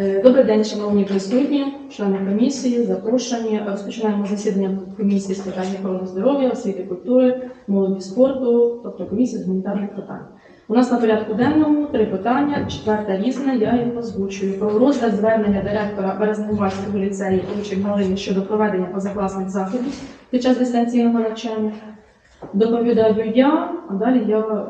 Е, Добрий день, шановні присутні, члени комісії, запрошені. Розпочинаємо засідання комісії з питань охорони здоров'я, освіти, культури, молоді спорту, тобто комісії з гуманітарних питань. У нас на порядку денному три питання. Четверте різне, я їх озвучую. Про розгляд звернення директора Березневальського ліцею Олечик Галини щодо проведення позакласних заходів під час дистанційного навчання. Доповідаю я, а далі я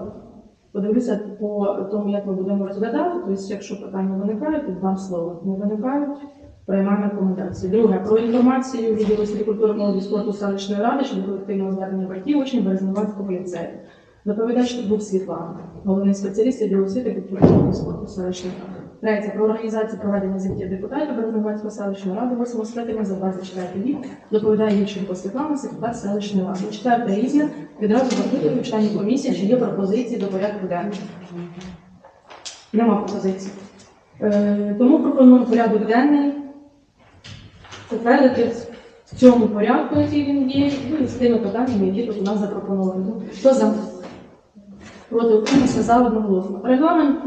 подивлюся по тому, як ми будемо розглядати. Тобто, якщо питання виникають, то дам слово. Не виникають, приймаємо рекомендації. Друге, про інформацію від освіти культури молоді спорту селищної ради щодо колективного звернення батьків учнів Березневацького ліцею. Доповідач був Світлана, головний спеціаліст відділу освіти культури молоді спорту селищної ради. Третє, про організацію проведення заняття депутатів Березневальської селищної ради 8 скликання за 24 рік. Доповідає Євченко Світлана, секретар селищної ради. Четверте різне, відразу запитую членів комісії, чи є пропозиції до порядку денного. Нема пропозицій. Е, тому пропоную порядок денний затвердити в цьому порядку, який він є, і з тими питаннями, які тут у нас запропоновані. Хто за? Проти утримався за одноголосно. Регламент,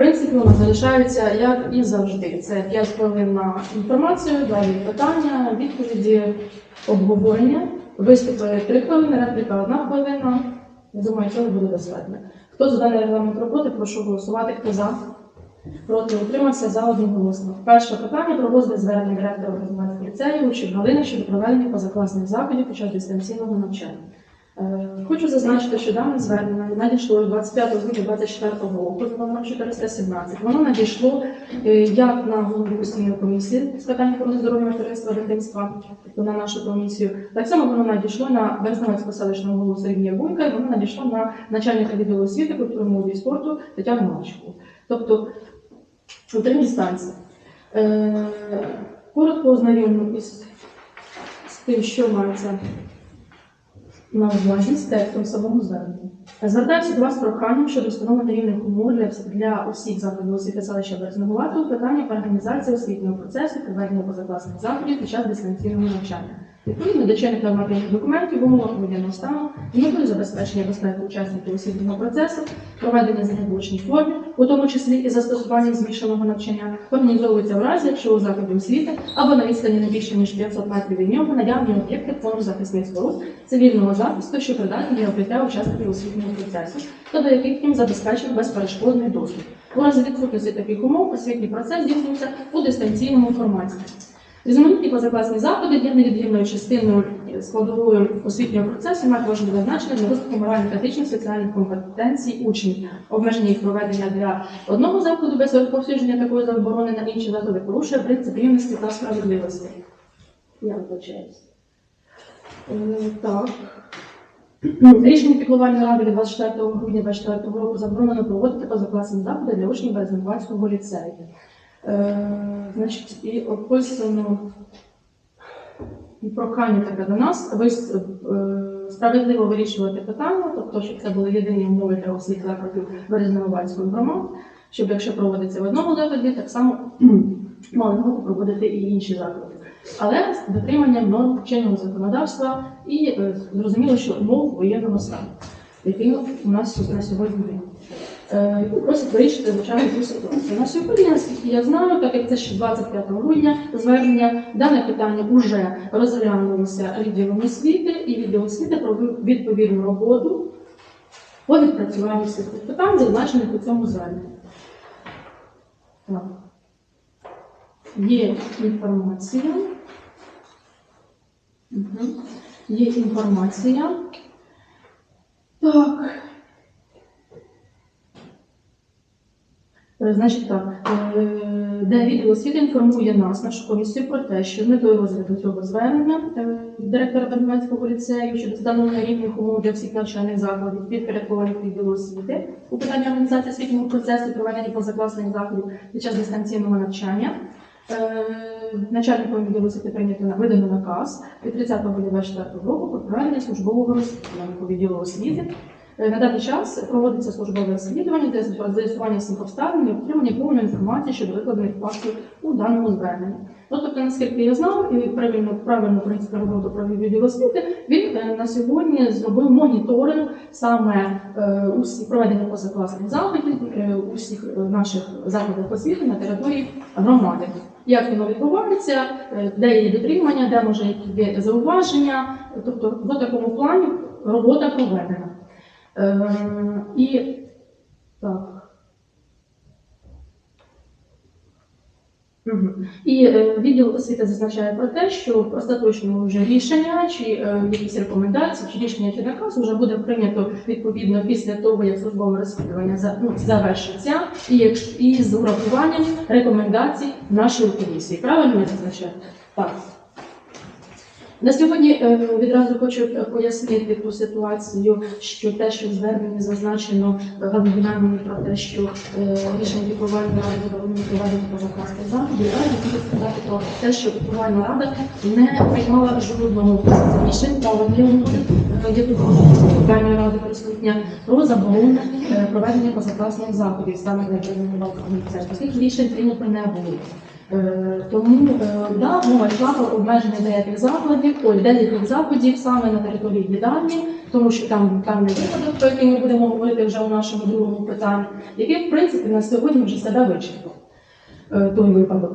принципі, нас залишається як і завжди. Це 5 хвилин на інформацію, далі питання, відповіді, обговорення. Виступи 3 хвилини, репліка 1 хвилина. Я думаю, цього буде достатньо. Хто за даний регламент роботи, прошу голосувати. Хто за? Проти утримався за одноголосно. Перше питання про розгляд звернення директора Громадського ліцею Учик Галини щодо проведення позакласних заходів під час дистанційного навчання. Е, Хочу зазначити, що дане звернення надійшло 25 грудня 2024 року за номером 417. Воно надійшло е, як на голову постійної комісії з питань охорони здоров'я материнства дитинства, тобто на нашу комісію. Так само воно надійшло на Березневецького селищного голову Сергія Буйка, і воно надійшло на начальника відділу освіти, культури, молоді і спорту Тетяну Мачку. Тобто у три інстанції. Е, коротко ознайомлю з тим, що мається на з текстом самого звернення. Звертаюся до вас проханням щодо встановлення рівних умов для, для усіх закладів освіти селища Березнегуватого питання організації освітнього процесу, проведення позакласних заходів під час дистанційного навчання. Відповідно до чинних нормативних документів в умовах воєнного стану метою забезпечення безпеки учасників освітнього процесу, проведення очній формі, у тому числі і застосуванням змішаного навчання, організовується в разі, якщо у закладі освіти або на відстані не більше ніж 500 метрів від нього наявні об'єкти фонду захисних споруд цивільного захисту, що придатні для укриття учасників освітнього процесу, та до яких їм забезпечив безперешкодний доступ. У разі відсутності таких умов освітній процес здійснюється у дистанційному форматі. Різноманітні позакласні заходи є невід'ємною частиною складовою освітнього процесу, мають важливе значення для розвитку моральних, етичних, соціальних компетенцій учнів. Обмеження їх проведення для одного закладу без розповсюдження такої заборони на інші заклади порушує принцип рівності та справедливості. Я вибачаюсь. Е, Так. Рішення піклувальної ради від 24 грудня 2024 року заборонено проводити позакласні заходи для учнів Березневальського ліцею. Е, значить, і описано прохання таке до нас вис- е, справедливо вирішувати питання, тобто, щоб це були єдині умови для усіх закладів Березневальської громади, щоб якщо проводиться в одному закладі, так само мали змогу проводити і інші заклади. Але з дотриманням норм чинного законодавства і е, зрозуміло, що умов воєнного стану, який у нас на сьогодні є. Е, яку просить вирішити звичайно цю ситуацію. На сьогодні, наскільки я знаю, так як це ще 25 грудня звернення, дане питання вже розглянулося відділом освіти, і відділ освіти провів відповідну роботу по відпрацюванню всіх питань, зазначених у цьому. Так. Є інформація. Мгм. Є інформація. Так. Е, Значить так, е, де відділ освіти інформує нас, нашу комісію, про те, що з метою розгляду цього звернення е, директора Бернівецького ліцею щодо встановлення рівних умов для всіх навчальних закладів підпорядкованих відділу освіти у питанні організації освітнього процесу проведення позакласних заходів під час дистанційного навчання. Е, Начальником відділу освіти прийнято видано наказ від 30 грудня 2024 року про проведення службового розслідування відділу освіти Е, На даний час проводиться службове розслідування для з'ясування всіх обставин і отримання повної інформації щодо викладених фактів у даному зверненні. Ну, тобто, наскільки я знав, і правильно правильно принцип роботу провів відділ освіти, він е, на сьогодні зробив моніторинг саме е, усіх проведення позакласних заходів, е, усіх е, наших заходів освіти на території громади. Як воно відбувається, е, де є дотримання, де може є зауваження, тобто в такому плані робота проведена. Е, і так. І е, відділ освіти зазначає про те, що остаточного вже рішення, чи е, якісь рекомендації, чи рішення чи наказ вже буде прийнято відповідно після того, як службове розслідування ну, завершиться, і, якщо- і з урахуванням рекомендацій нашої комісії. Правильно я зазначаю? Так. На сьогодні е, відразу хочу пояснити ту ситуацію, що те, що в зверненні зазначено е, про те, що е, рішення лікувальної ради буде проведення позакласних заходів, я хочу сказати про те, що лікувальна рада не приймала жодного рішень правильного лікувальної ради присутня про заборону е, проведення позакласних заходів саме керівного комітету. Таких рішень прийнято не було. Е, Тому е, да, мова йшла про обмеження деяких закладів, ой, деяких заходів саме на території їдальні, тому що там там випадок, про який ми будемо говорити вже у нашому другому питанні, який в принципі на сьогодні вже себе вичерпав е, той випадок.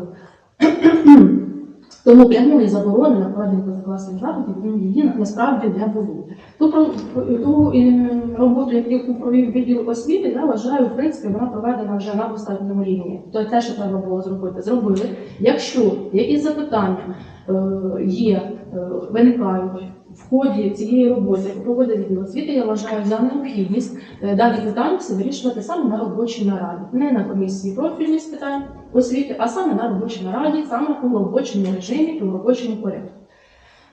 Тому прямої заборони на проведення позакласних заходів її насправді не було. Ту, ту е, роботу, яку провів відділ освіти, я вважаю, в принципі, вона проведена вже на достатньому рівні. То те, що треба було зробити, зробили. Якщо якісь запитання е, є, е, виникають в ході цієї роботи, проводить відділ освіти, я вважаю за необхідність е, дані питання вирішувати саме на робочій нараді, не на комісії профільних з питань освіти, а саме на робочій нараді, саме у робочому режимі у робочому порядку.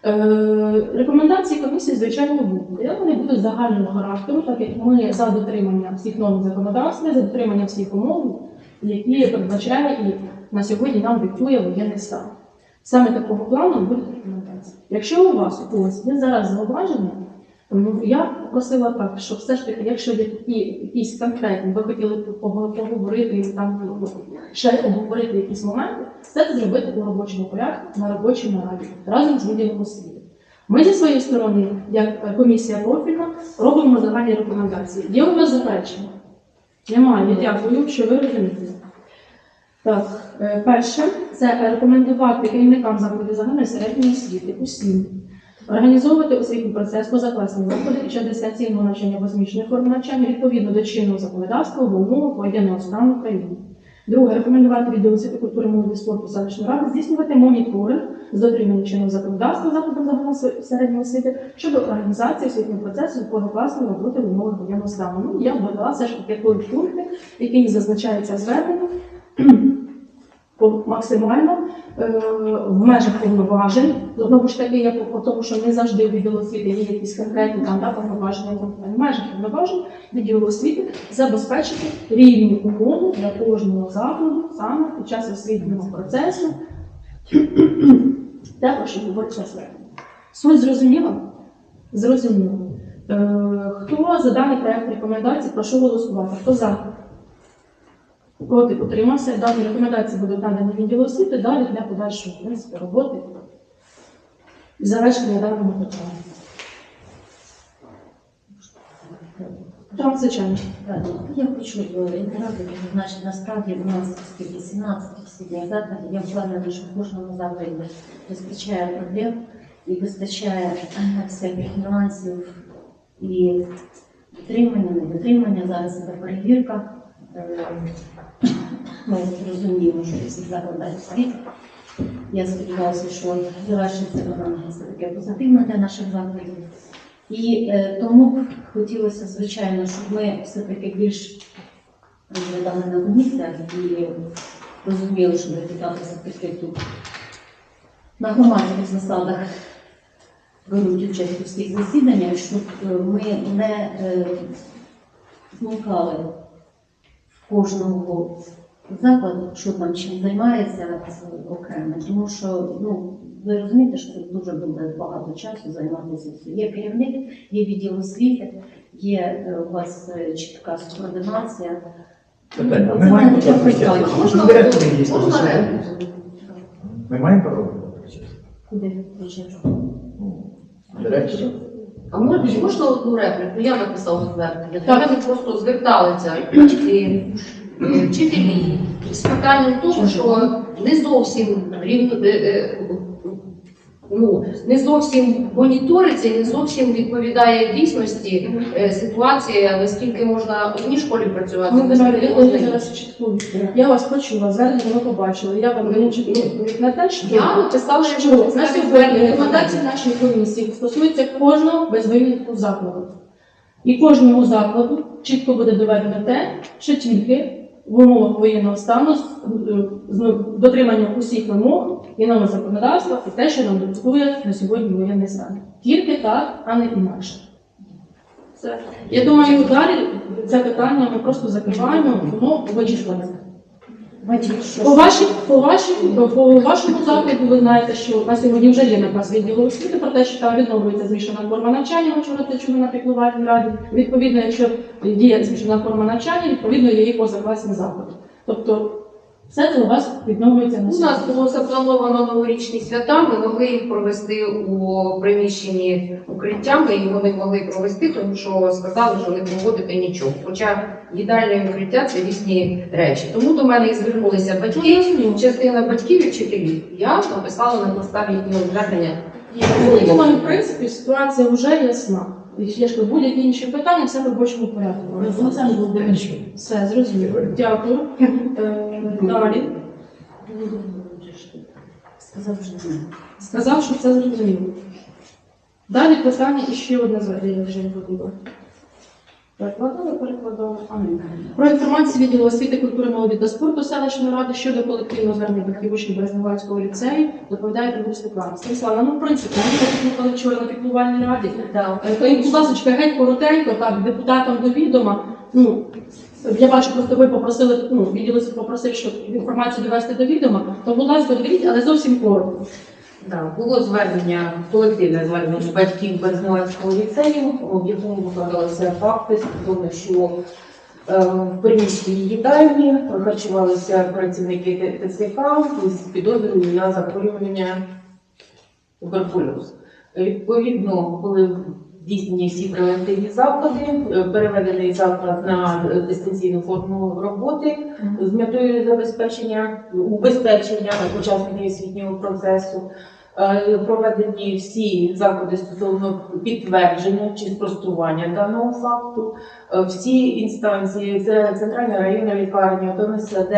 Е, Рекомендації комісії, звичайно, будуть. Вони будуть загального характеру, так як ми за дотримання всіх норм законодавства, за дотримання всіх умов, які передбачає і на сьогодні нам диктує воєнний стан. Саме такого плану будуть рекомендації. Якщо у вас у когось є зараз зауваження, ну, я просила так, що все ж таки, якщо є такі якісь конкретні, ви хотіли поговорити і там ще обговорити якісь моменти, це зробити у робочому порядку на робочій нараді разом з відділом освіти. Ми зі своєї сторони, як комісія профільна, робимо загальні рекомендації. Є у вас заперечення? Немає. Дякую, що ви розумієте. Так, е, перше, це рекомендувати керівникам закладів загальної середньої освіти усім організовувати освітній процес позакласних заходів час дистанційного навчання або змішаної форми навчання відповідно до чинного законодавства в умовах воєнного стану України. Друге, рекомендувати відділ освіти культури молоді спорту селищної ради здійснювати моніторинг з дотриманням чинного законодавства закладів загальної середньої освіти щодо організації освітнього процесу позакласної роботи в умовах воєнного стану. Ну, я б додала все ж таки той пункт, який зазначається по- максимально е, в межах повноважень. Знову ж таки, я по тому, що не завжди у відділу освіти є якісь конкретні там да, повноваження, в межах повноважень відділу освіти забезпечити рівні умови для кожного закладу саме під час освітнього процесу. Що говориться звернення. Суть зрозуміла? Зрозуміло. Е, хто за даний проект рекомендацій, прошу голосувати. Хто за? Проти утримався. Дані рекомендації будуть надані відділу освіти далі для подальшої в роботи і завершення даного питання. Так, звичайно. Я хочу інтерати зазначити, насправді у нас скільки 17 освітніх закладів. Я впевнена, що в кожному закладі вистачає проблем і вистачає е, всяких нюансів і дотримання, недотримання. Зараз іде перевірка. Ми розуміємо, що всі заклади освіти. Я сподіваюся, що завершиться все таке позитивно для наших закладів. І е, тому б хотілося, звичайно, щоб ми все-таки більш розглядали на комісіях і розуміли, що депутати все-таки тут на громадських засадах беруть участь у всіх засіданнях, щоб е, ми не е, вникали в кожного закладу, що там чим займається окремо. Тому що ну, ви розумієте, що це дуже буде багато часу займатися. цим. Є керівник, є відділ освіти, є е, у вас е, чітка координація. Питання. Ми маємо питання. Можна Директор є можна слухати. репліку? Ми маємо право. Куди? Ну, Директор. А можна, можна одну репліку? Я написала звернення. До Так. мене просто зверталися вчителі з питанням того, що не зовсім рівно- е, е, ну, не зовсім моніториться і не зовсім відповідає дійсності е, ситуація, наскільки можна в одній школі працювати. Ми я ні. зараз чітку. Я вас почула, звернення ми побачили. Я вам даю чітку на те, що Я написала що йому на сьогодні рекомендації нашої комісії стосуються кожного без винятку закладу. І кожному закладу чітко буде доведено те, що тільки в умовах воєнного стану з, е, дотриманням усіх вимог і нового законодавства і те, що нам диктує на сьогодні воєнний стан. Тільки так, а не інакше. Все. Я думаю, далі це питання ми просто закриваємо, воно вичерпане. По, вашій, по, вашій, по вашому закладу ви знаєте, що на сьогодні вже є наказ відділу освіти про те, що там відновлюється змішана форма навчання, ми вчора це чули на піклувальній раді. Відповідно, якщо діє змішана форма навчання, відповідно є і позакласні заклади. Тобто все це у вас відновлюється на У нас було заплановано новорічні свята, ми могли їх провести у приміщенні укриття, ми його не могли провести, тому що сказали, що не проводити нічого. Хоча їдальне і укриття це різні речі. Тому до мене і звернулися батьки, частина батьків і вчителів. Я написала на підставі їхнього звернення. Я думаю, в принципі, ситуація вже ясна. Я ж будь-які інші питання, все в робочому порядку. Олександр Володимирович, все зрозуміло. Дякую. Е, Далі. сказав, що все зрозуміло. Далі питання і ще одне звернення вже не потрібно. Перекладали, перекладали. Про інформацію відділу освіти, культури, молоді та спорту селищної ради щодо колективного звернення батьків учнів Березневальського ліцею доповідає Трибун Світлана. Станіслава, ну в принципі, ми послухали вчора на піклувальній раді. Да. Е, то, Будь ласка, геть коротенько, так, депутатам до відома. Ну, я бачу, просто ви попросили, ну, відділ освіти попросив, щоб інформацію довести до відома, то, будь ласка, доведіть, але зовсім коротко. Так, було звернення, колективне звернення батьків Березневецького ліцею, в якому викладалися факти стосовно, що е, в приміщенні їдальні харчувалися працівники ТЦК з підозрою на захворювання туберкульоз. Відповідно, були здійснені всі превентивні заходи, е, переведений заклад на е, дистанційну форму роботи з метою забезпечення убезпечення учасників освітнього процесу. Е, Проведені всі заходи стосовно підтвердження чи спростування даного факту. Всі інстанції, це центральна районна лікарня, ТНСД,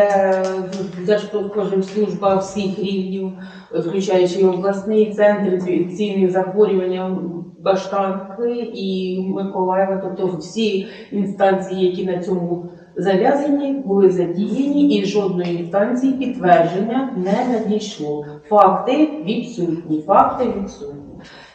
Держпродспоживслужба всіх рівнів, включаючи обласний центр інфекційних захворювань, Баштанки і Миколаєва, тобто всі інстанції, які на цьому зав'язані, були задіяні, і жодної інстанції підтвердження не надійшло. Факти відсутні. Факти відсутні.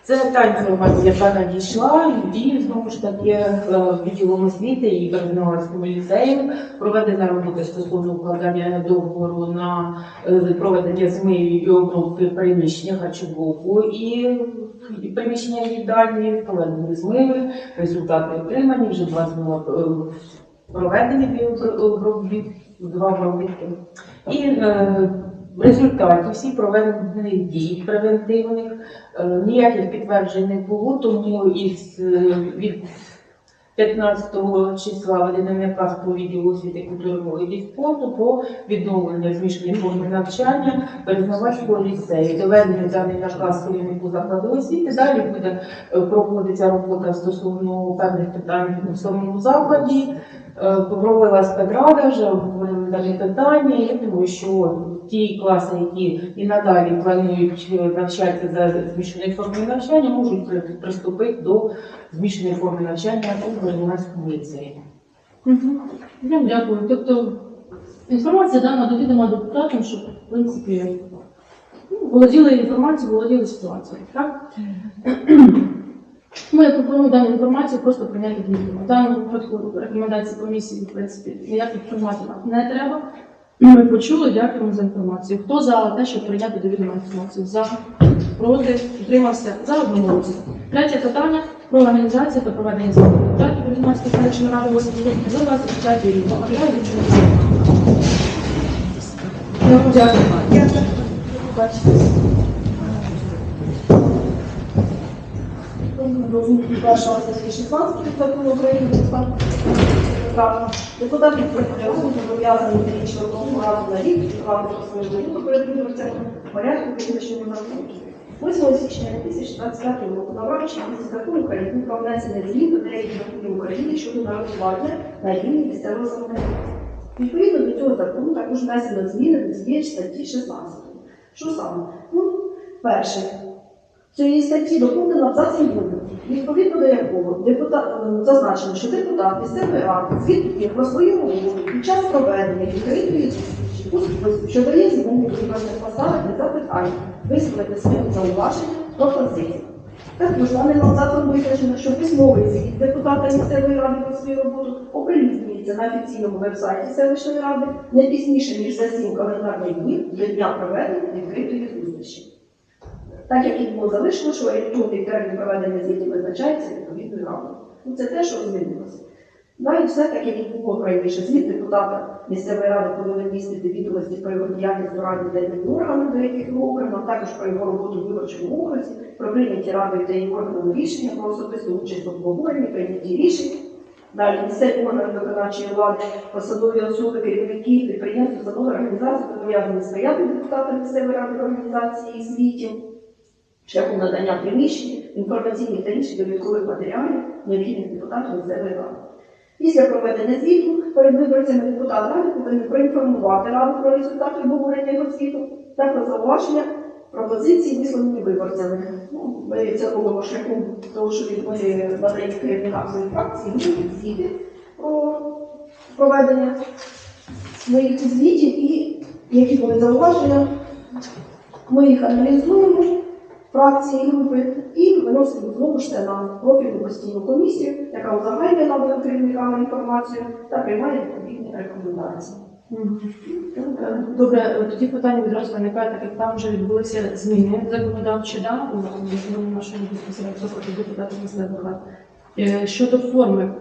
Це та інформація, яка надійшла, і знову ж таки е, відділом освіти і Березновському ліцею. Проведена робота стосовно укладання договору на е, проведення змиві і обробки приміщення харчового і, приміщення їдальні, проведені змиви, результати отримані, вже два змиви е, проведені дві два обробки. І в результаті всіх проведених дій превентивних ніяких підтверджень не було, тому із е, від 15 числа виданий наказ по відділу освіти культури молоді і спорту про відновлення змішаної форми навчання Березнавацького ліцею. Доведений даний наказ керівнику закладу освіти. Далі буде е, проводитися робота стосовно певних питань у самому закладі. Е, Провелась вже обговорили далі питання. Я думаю, що ті класи, які і надалі планують навчатися за змішаною формою навчання, можуть приступити до змішаної форми навчання у Березнівському ліцеї. Вам дякую. Тобто інформація дана до відома депутатам, щоб в принципі ну, володіли інформацією, володіли ситуацією. Так? Я пропоную дану інформацію просто прийняти до відома. В даному випадку рекомендації комісії, в принципі, ніяких приймати нам не треба. Ми почули, дякуємо за інформацію. Хто за те, щоб прийняти до відома інформацію? За, проти, утримався, за одноголосно. Третє питання про організацію та проведення заходів депутатів громадської селищної ради 8 скликання за 24 рік. Матеріали іншого Дякую. Дякую. Бачите. Першого сесії 16 закону України про депутатів прокурорів зобов'язані трічно разу на рік відкривати про свою думку перед в порядку визначеного закону. 8 січня 2025 року набрав чинність закон України про внесення змін до деяких законів України щодо народжування на рівні місцевого самоврядування. Відповідно до цього закону також внесено зміни до цієї статті 16. Що саме? Ну, перше, цієї статті доповнено абзацом другим, відповідно до якого депутат е, зазначено, що депутат місцевої ради звідки про свою роботу під час проведення відкритої зустрічі у списку, що дає змогу виборцям поставити запитання, висловити свої зауваження, пропозиції. Також даним абзацом визначено, що письмовий звіт депутата місцевої ради про свою роботу оприлюднюється на офіційному вебсайті селищної ради не пізніше, ніж за сім календарних днів до дня проведення відкритої зустрічі. Так як і було залишено, що орієнтовний термін проведення звітів визначається відповідною радою. Ну, це те, що змінилося. Далі все так, як і було раніше. Звіт депутата місцевої ради повинен містити відомості про його діяльність у раді її органів, до яких обрано, а також про його роботу в виборчому окрузі, про прийняті радою та її органами рішення, про особисту участь в обговоренні, прийнятті рішень. Далі місцеві органи виконавчої влади, посадові особи, керівники, підприємства, установи, організації зобов'язані сприяти депутатам місцевої ради організації звітів шляхом надання приміщень, інформаційних та інших довідкових матеріалів, необхідних депутатам місцевої ради. Після проведення звіту перед виборцями депутат ради повинен проінформувати раду про результати обговорення його звіту та про зауваження пропозиції, висловлені виборцями. Ну, Ми це робимо шляхом того, що від- ми надаємо керівникам своїх фракцій звіти про проведення своїх звітів і які були зауваження. Ми їх аналізуємо фракції групи і виносимо знову ж це на профільну постійну комісію, яка узагальнює наданим керівникам інформацію та приймає відповідні рекомендації. Добре, тоді питання відразу виникає, так як там вже відбулися зміни законодавчі, да, у нашому безпосередньо депутатів місцевих. Е, Щодо форми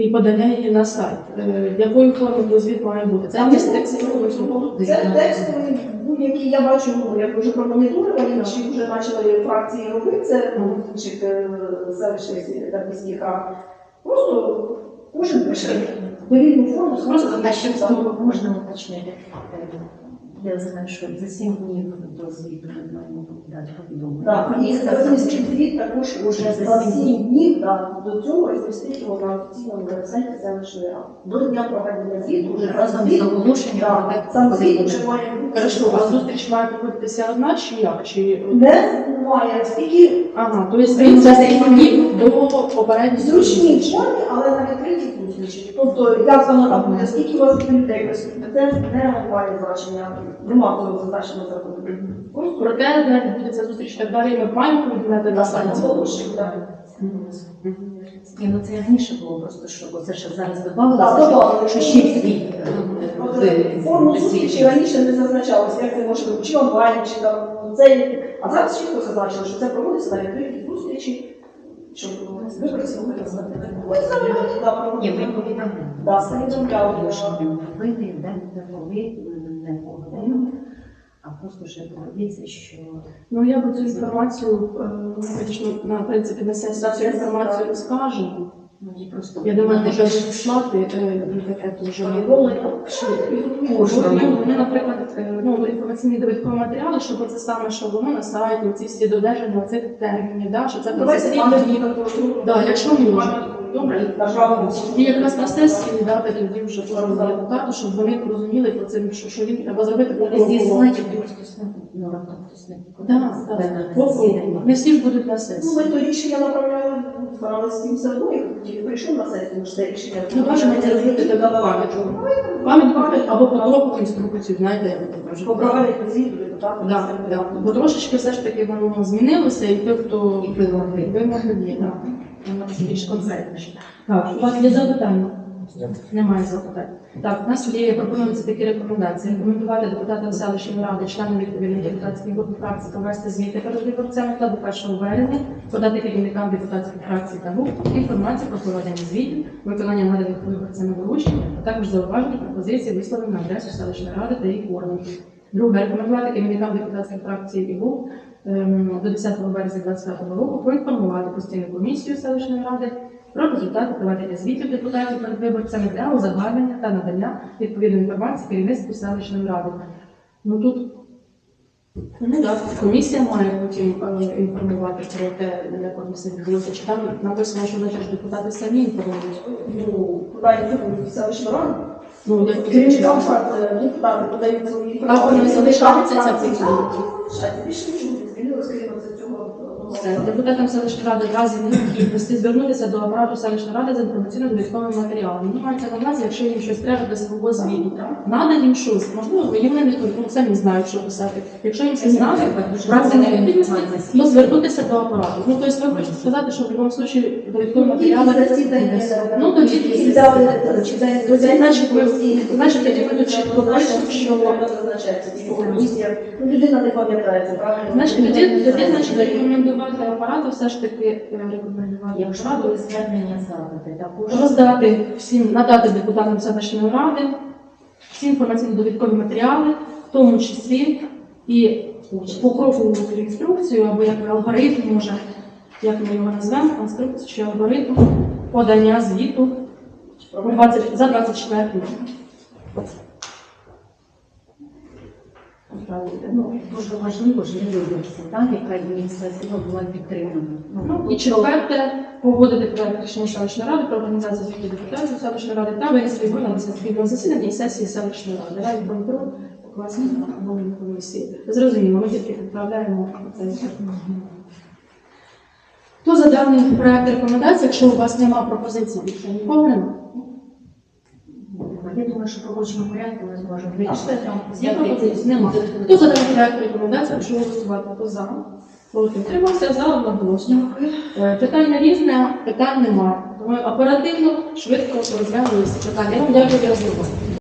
і подання її на сайт, е, якою формою звіт має бути? Це висновки? Це текстові будь-які я бачу, ну, як вже промоніторили, інші вже почали фракції робити це ну, в інших селищних та міських рад. Просто кожен пише вирівну форму, Просто на що можна уточнити. Я знаю, що за сім днів до звіту маємо. Так, і Європейський звіт також уже за 7 днів да, до цього розмістити його на офіційному вебсайті селищної ради. До дня проведення звіту вже Разом з звіт, оголошенням те, сам звіт вже має бути. Хорошо, а зустріч має проводитися одна чи як? Чи... Не має скільки Ага, тобто він за 7 днів до попередньої зручні формі, але на відкритій зустрічі. Тобто, як воно там буде, скільки у вас людей присутні, це не має значення. Нема цього зазначення закону. Проте, де відбудеться зустріч так далі, ми маємо повідомляти на сайті. так. Ні, ну це раніше було просто, що це ще зараз Так, додавалося, додавали. що ще звіт. е, ви- Форму зустрічі раніше не зазначалося, як це може бути, чи онлайн, чи там це. А зараз чітко зазначили, що це проводиться на відкритій зустрічі, щоб виборці могли знати. Ми знаємо, да, Ні, ми повідомляємо. Да, повідомляли. Що не повинні, де не повинні, не повинні. А просто вже говориться, що Ну я би цю інформацію, е, на принципі на сесії цю інформацію скажемо. ну, просто Я думаю, може слати е, таке дуже Повідомлення. Кожному. Ми, наприклад, е, ну, інформаційні довідкові матеріали, щоб це саме, що воно на сайті, ці всі додержання цих термінів, да, що це. Якщо можна. Добре. Державну. І якраз на сесії дати тоді вже кожному депутату, щоб вони розуміли про це, що, що він треба зробити по Везде кроку. знаєте, хтось не. По всі ж будуть на Ну, сесії. ми то рішення направляли, збиралися з тим все одно, як тільки прийшов на сесію, ж це рішення. Ну, бачимо, це робити тебе пам'ятку. Пам'ятку або по інструкцію, знаєте, як це кажуть. По проведенню звіту депутата. Да, да. Бо трошечки все ж таки воно змінилося, і той, хто вимоги. вимоги є, да. Більш конкретніше. Так, у вас є запитання? Немає запитань. Так, у нас тоді пропонуються такі рекомендації. Рекомендувати депутатам селищної ради, членам відповідних депутатських груп фракцій провести звіти перед виборцями та до 1 березня, подати керівникам депутатських фракцій та груп інформацію про проведення звітів, виконання наданих виборцями доручень, а також зауваження пропозиції висловлені на адресу селищної ради та їх органів. Друге, рекомендувати керівникам депутатських фракцій і груп до 10 березня 2025 року проінформувати постійну комісію селищної ради про результати проведення звітів депутатів перед виборцями для узагальнення та надання відповідної інформації керівництву селищної ради. Ну тут ну, так, комісія має потім е, інформувати про те, як воно все відбулося. Чи там написано, що вони ж депутати самі інформують? Ну, подають в селищну раду. Ну, як депутати подають свої А вони залишаються ця процедура? Ще більше нічого не змінилося, крім це цього. Все. Депутатам селищної ради в разі необхідності звернутися до апарату селищної ради за інформаційно-довідковим матеріалом. Ну, мається на увазі, якщо їм щось треба для свого звіту. Надо їм щось. Можливо, їм не ну, самі знають, що писати. Якщо їм щось надо, в разі необхідності, то звернутися до апарату. Ну, тобто ви хочете сказати, що в будь-якому випадку довідкові матеріали Ну, тоді значить, ви, значить, тоді ви тут чітко пишете, що Ну, людина не пам'ятає, це правильно. Значить, тоді значить, рекомендувати апарату, все ж таки е, рекомендувати Якщо апарату. були звернення запити, також роздати всім, надати депутатам селищної ради всі інформаційно-довідкові матеріали, в тому числі і покрокову інструкцію, або як алгоритм, може, як ми його назвемо, конструкцію чи алгоритм подання звіту 20, за 24 рік. Ну, дуже важливо виборці, так, яка ініціатива була підтримана. Ну, і четверте, погодити проект рішення селищної ради про організацію звітів депутатів селищної ради та винести його на спільного засідання і сесії селищної ради. Раді контроль класні нової комісії. Зрозуміло, ми тільки відправляємо цей. Хто за даний проект рекомендацій, якщо у вас немає пропозицій, більше нікого немає? Я думаю, що в робочому порядку ми зможемо вирішити. Є пропозиції? Немає. Хто за даний проект рекомендацій, прошу голосувати, хто за? Проти тримався за одноголосно. Е, Питання різне, питань немає. Тому оперативно, швидко розглянулися питання. Я вам дякую за роботу.